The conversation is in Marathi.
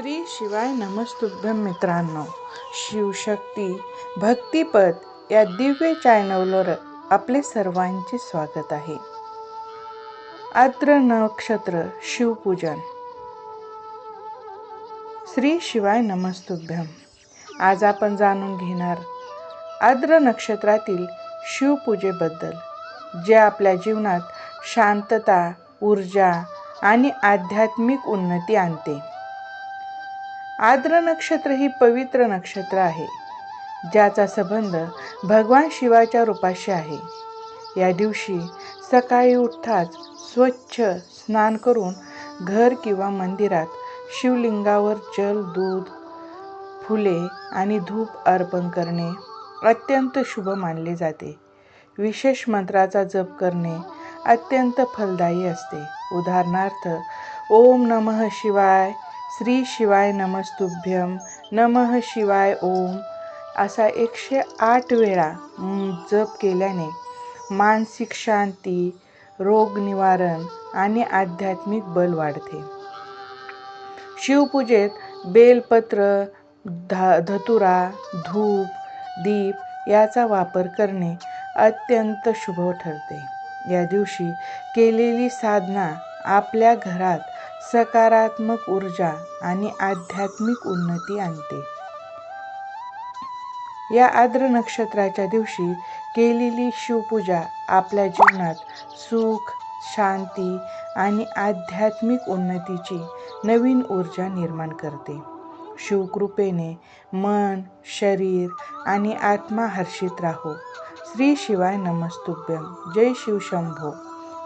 श्री शिवाय नमस्तुभ्यम मित्रांनो. शिवशक्ती भक्तिपद या दिव्य चॅनलवर आपले सर्वांचे स्वागत आहे. आद्र नक्षत्र शिवपूजन. श्री शिवाय नमस्तुभ्यम आज आपण जाणून घेणार आद्र नक्षत्रातील शिवपूजेबद्दल जे आपल्या जीवनात शांतता ऊर्जा आणि आध्यात्मिक उन्नती आणते. आद्र नक्षत्र ही पवित्र नक्षत्र आहे ज्याचा संबंध भगवान शिवाच्या रूपाशी आहे. या दिवशी सकाळी उठताच स्वच्छ स्नान करून घर किंवा मंदिरात शिवलिंगावर जल दूध फुले आणि धूप अर्पण करणे अत्यंत शुभ मानले जाते. विशेष मंत्राचा जप करणे अत्यंत फलदायी असते. उदाहरणार्थ ओम नमः शिवाय श्री शिवाय नमस्तुभ्यम नमः शिवाय ओम. असा एकशे आठ वेळा जप केल्याने मानसिक शांती रोग निवारण आणि आध्यात्मिक बल वाढते. शिवपूजेत बेलपत्र धा धतुरा धूप दीप याचा वापर करणे अत्यंत शुभ ठरते. या दिवशी केलेली साधना आपल्या घरात सकारात्मक ऊर्जा आणि आध्यात्मिक उन्नती आणते. या आद्र नक्षत्राच्या दिवशी केलेली शिवपूजा आपल्या जीवनात सुख शांती आणि आध्यात्मिक उन्नतीची नवीन ऊर्जा निर्माण करते. शिवकृपेने मन शरीर आणि आत्मा हर्षित राहो. श्री शिवाय नमस्तुभ्यम जय शिवशंभो